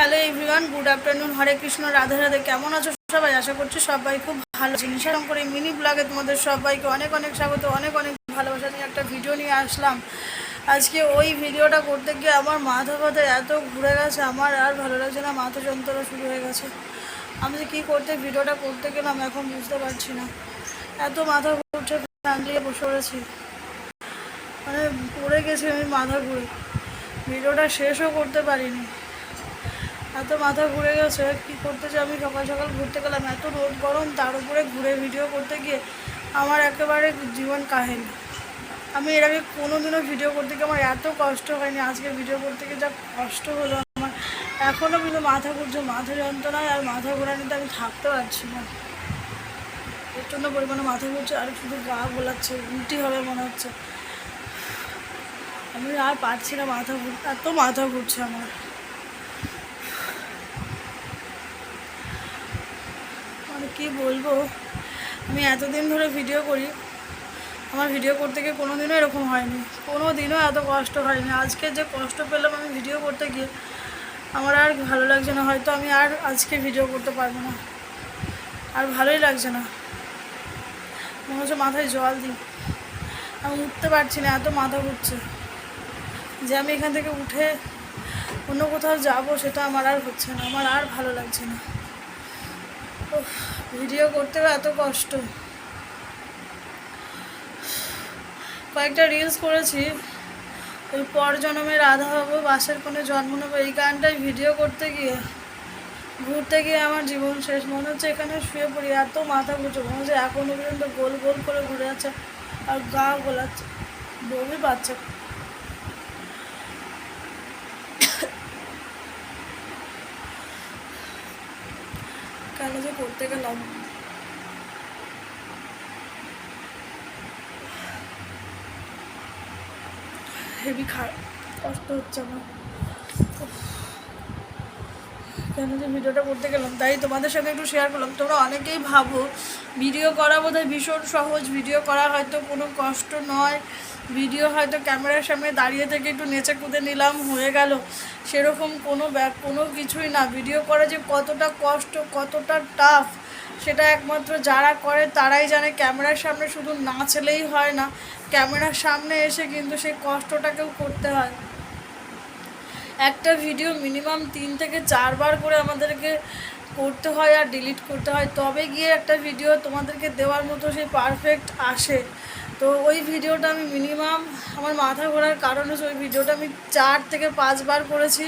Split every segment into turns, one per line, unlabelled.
Hello everyone, good afternoon, Hare Krishna, Radhe Radhe, কেমন আছো সবাই? আশা করছি সবাই খুব ভালো জিনিস এরকম করে মিনি ব্লগে তোমাদের সবাইকে অনেক অনেক স্বাগত, অনেক অনেক ভালোবাসা নিয়ে একটা ভিডিও নিয়ে আসলাম। আজকে ওই ভিডিওটা করতে গিয়ে আমার মাথা ব্যথা এত ঘুরে গেছে, আমার আর ভালো লাগছে না, মাথা যন্ত্রণা শুরু হয়ে গেছে। আমি যে কী করতে, ভিডিওটা করতে গেলাম, এখন বুঝতে পারছি না। এত মাথা ঘুরছে, ফ্যান দিয়ে বসে পড়েছি। মানে পড়ে গেছে আমি মাথা ঘুরে। ভিডিওটা শেষও করতে পারিনি। এত মাথা ঘুরে গেছে, কী করতে আমি? সকাল সকাল ঘুরতে গেলাম, এত রোদ গরম, তার উপরে ঘুরে ভিডিও করতে গিয়ে আমার একেবারে জীবন কাহিনী আমি এর আগে কোনো দিনও ভিডিও করতে গিয়ে আমার এত কষ্ট হয়নি, আজকে ভিডিও করতে গিয়ে যা কষ্ট হলো আমার। এখনও কিন্তু মাথা ঘুরছে, মাথা যন্ত্রণায় আর মাথা ঘোরানিতে আমি থাকতে পারছি না। প্রচণ্ড পরিমাণে মাথা ঘুরছে, আর শুধু গা গোলাচ্ছে উল্টি হবে মনে হচ্ছে। আমি আর পারছি না মাথা ঘুর, এত মাথা ঘুরছে আমার মানে কী বলব? আমি এতদিন ধরে ভিডিও করি। আমার ভিডিও করতে গিয়ে কোনো দিনও এরকম হয়নি। কোনো দিনও এত কষ্ট হয়নি। আজকে যে কষ্ট পেলাম আমি ভিডিও করতে গিয়ে, আমার আর ভালো লাগছে না। হয়তো আমি আর আজকে ভিডিও করতে পারব না। আর ভালোই লাগছে না। মনে হচ্ছে মাথায় জল দিই। আমি উঠতে পারছি না, এত মাথা ঘুরছে। যে আমি এখান থেকে উঠে অন্য কোথাও যাব, সেটা আমার আর হচ্ছে না। আমার আর ভালো লাগছে না। ভিডিও করতেও এত কষ্ট। কয়েকটা রিলস করেছি। ওই পর জন্মে রাধা হব বাসের কোনো জন্ম নেব, এই গানটাই ভিডিও করতে গিয়ে, ঘুরতে গিয়ে আমার জীবন শেষ। মনে হচ্ছে এখানে শুয়ে পড়ি, এত মাথা ঘুরছে। মনে হচ্ছে এখনও পর্যন্ত গোল গোল করে ঘুরে যাচ্ছে আর গা গোলাচ্ছে। বমি পাচ্ছে। কেন যে করতে গেলাম হেভি খারাপ কষ্ট হচ্ছে আমার। কেন যে ভিডিওটা করতে গেলাম, তাই তোমাদের সঙ্গে একটু শেয়ার করলাম। তোমরা অনেকেই ভাবো ভিডিও করা বোধহয় ভীষণ সহজ। ভিডিও করা হয়তো কোনো কষ্ট নয়। ভিডিও হয়তো ক্যামেরার সামনে দাঁড়িয়ে থেকে একটু নেচে কুদে নিলাম, হয়ে গেল। সেরকম কোনো কোনো কিছুই না। ভিডিও করা যে কতটা কষ্ট, কতটা টাফ সেটা একমাত্র যারা করে, তারাই জানে। ক্যামেরার সামনে শুধু নাচলেই হয় না। ক্যামেরার সামনে এসে কিন্তু সেই কষ্টটাকেও করতে হয়। একটা ভিডিও মিনিমাম তিন থেকে চারবার করে আমাদেরকে করতে হয় আর ডিলিট করতে হয়। তবে গিয়ে একটা ভিডিও তোমাদেরকে দেওয়ার মতো সেই পারফেক্ট আসে। তো ওই ভিডিওটা আমি মিনিমাম আমার মাথা ঘোরার কারণ হচ্ছে ওই ভিডিওটা আমি চার থেকে পাঁচবার করেছি।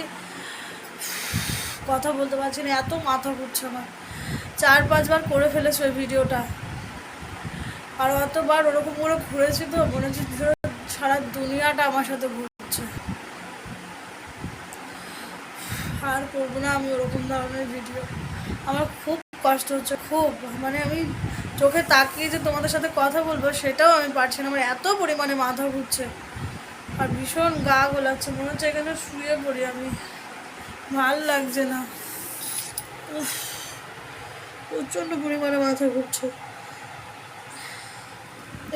কথা বলতে পারছি না, এত মাথা ঘুরছে আমার। চার, পাঁচবার করে ফেলেছি ওই ভিডিওটা আর অতবার ওরকম করে ঘুরেছি তো, মনে হচ্ছে সারা দুনিয়াটা আমার সাথে ঘুরছে। আর করব না, আমি ওরকম ধরনের ভিডিও আমার খুব কষ্ট হচ্ছে, খুব। মানে আমি চোখে তাকিয়ে যে তোমাদের সাথে কথা বলব, সেটাও আমি পারছি না। আমার এত পরিমাণে মাথা ঘুরছে। আর ভীষণ গা গোলাচ্ছে। মনে হচ্ছে এখানে শুয়ে পড়ি আমি। ভালো লাগছে না। প্রচণ্ড পরিমাণে মাথা ঘুরছে।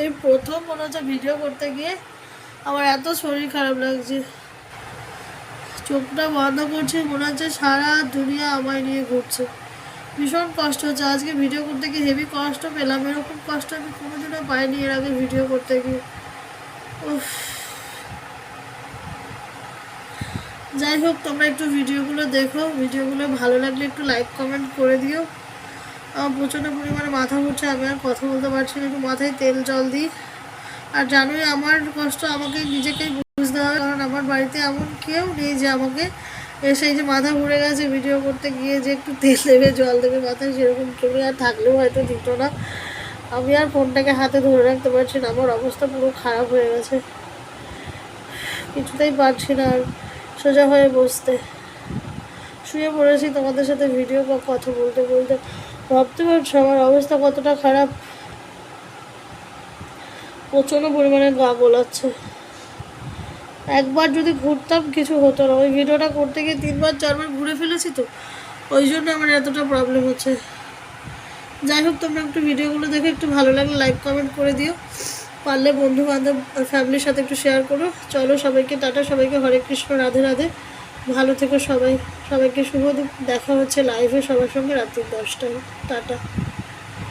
এই প্রথম মনে হচ্ছে ভিডিও করতে গিয়ে আমার এত শরীর খারাপ লাগছে। চোখটা বন্ধ করছে, মনে হচ্ছে সারা দুনিয়া আমায় নিয়ে ঘুরছে। ভীষণ কষ্ট হচ্ছে। আজকে ভিডিও করতে গিয়ে হেভি কষ্ট পেলাম। এরকম কষ্ট আমি কোনোদিনও পাইনি এর আগে ভিডিও করতে গিয়ে। উফ। যাই হোক, তোমরা একটু ভিডিওগুলো দেখো। ভিডিওগুলো ভালো লাগলে একটু লাইক কমেন্ট করে দিও। আমার প্রচণ্ড পরিমাণে মাথা ঘুরছে, আমি আর কথা বলতে পারছি না। একটু মাথায় তেল জল দিই। আর জানোই আমার কষ্ট আমাকে নিজেকেই বুঝতে হবে, কারণ আমার বাড়িতে এমন কেউ নেই যে আমাকে এসে যে মাথা ঘুরে গেছে ভিডিও করতে গিয়ে যে একটু তেল দেবে, জল দেবে, মাথায় সেরকম কেউ আর থাকলেও হয়তো দিত না। আমি আর ফোনটাকে হাতে ধরে রাখতে পারছি না, আমার অবস্থা পুরো খারাপ হয়ে গেছে। কিছুতেই পারছি না আর সোজা হয়ে বসতে। শুয়ে পড়েছি তোমাদের সাথে ভিডিও বা কথা বলতে বলতে। ভাবতে পারছ আমার অবস্থা কতটা খারাপ? প্রচণ্ড পরিমাণে গা গোলাচ্ছে। একবার যদি ঘুরতাম কিছু হতো না। ওই ভিডিওটা করতে গিয়ে তিনবার, চারবার ঘুরে ফেলেছি তো। ওই জন্য আমার এতটা প্রবলেম হচ্ছে। যাই হোক, তোমরা একটু ভিডিওগুলো দেখে, একটু ভালো লাগলে লাইক কমেন্ট করে দিও। পারলে বন্ধু বান্ধব ফ্যামিলির সাথে একটু শেয়ার করো। চলো সবাইকে, টাটা সবাইকে, হরে কৃষ্ণ, রাধে রাধে।
ভালো থেকো সবাই। সবাইকে শুভ দেখা হচ্ছে লাইভে সবার সঙ্গে রাত্রি দশটায়। টাটা।